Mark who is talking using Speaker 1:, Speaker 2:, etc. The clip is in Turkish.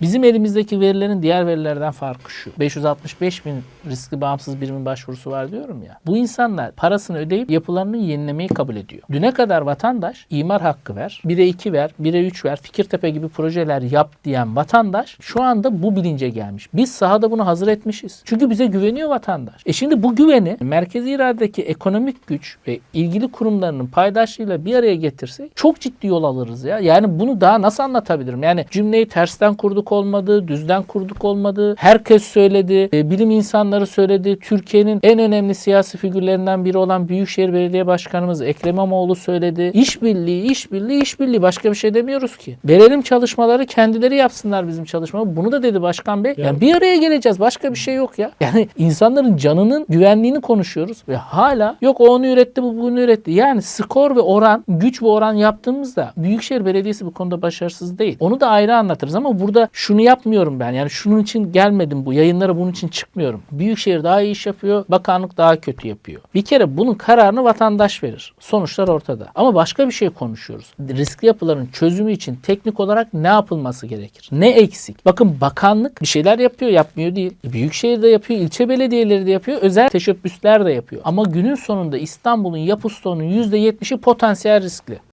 Speaker 1: Bizim elimizdeki verilerin diğer verilerden farkı şu. 565 bin riskli bağımsız birimin başvurusu var diyorum ya. Bu insanlar parasını ödeyip yapılarını yenilemeyi kabul ediyor. Düne kadar vatandaş imar hakkı ver, 1'e 2 ver, 1'e 3 ver, Fikirtepe gibi projeler yap diyen vatandaş şu anda bu bilince gelmiş. Biz sahada bunu hazır etmişiz. Çünkü bize güveniyor vatandaş. E şimdi bu güveni merkezi iradedeki ekonomik güç ve ilgili kurumlarının paydaşlığıyla bir araya getirsek çok ciddi yol alırız ya. Yani bunu daha nasıl anlatabilirim? Yani cümleyi tersten kurduk olmadı, düzden kurduk olmadı. Herkes söyledi, e, bilim insanları söyledi. Türkiye'nin en önemli siyasi figürlerinden biri olan Büyükşehir Belediye Başkanımız Ekrem İmamoğlu söyledi. İşbirliği, işbirliği, işbirliği. Başka bir şey demiyoruz ki. Verelim çalışmaları kendileri yapsınlar bizim çalışmaları. Bunu da dedi Başkan Bey. Yani bir araya geleceğiz. Başka bir şey yok ya. Yani insanların canının güvenliğini konuşuyoruz ve hala yok o onu üretti bu bunu üretti. Yani skor ve oran, güç ve oran yaptığımızda Büyükşehir Belediyesi bu konuda başarısız değil. Onu da ayrı anlatırız ama burada şunu yapmıyorum ben. Yani şunun için gelmedim bu yayınlara bunun için çıkmıyorum. Büyükşehir daha iyi iş yapıyor, bakanlık daha kötü yapıyor. Bir kere bunun kararını vatandaş verir. Sonuçlar ortada. Ama başka bir şey konuşuyoruz. Riskli yapıların çözümü için teknik olarak ne yapılması gerekir? Ne eksik? Bakın bakanlık bir şeyler yapıyor, yapmıyor değil. E, Büyükşehir de yapıyor, ilçe belediyeleri de yapıyor, özel teşebbüsler de yapıyor. Ama günün sonunda İstanbul'un yapı stoğunun %70'i potansiyel riskli.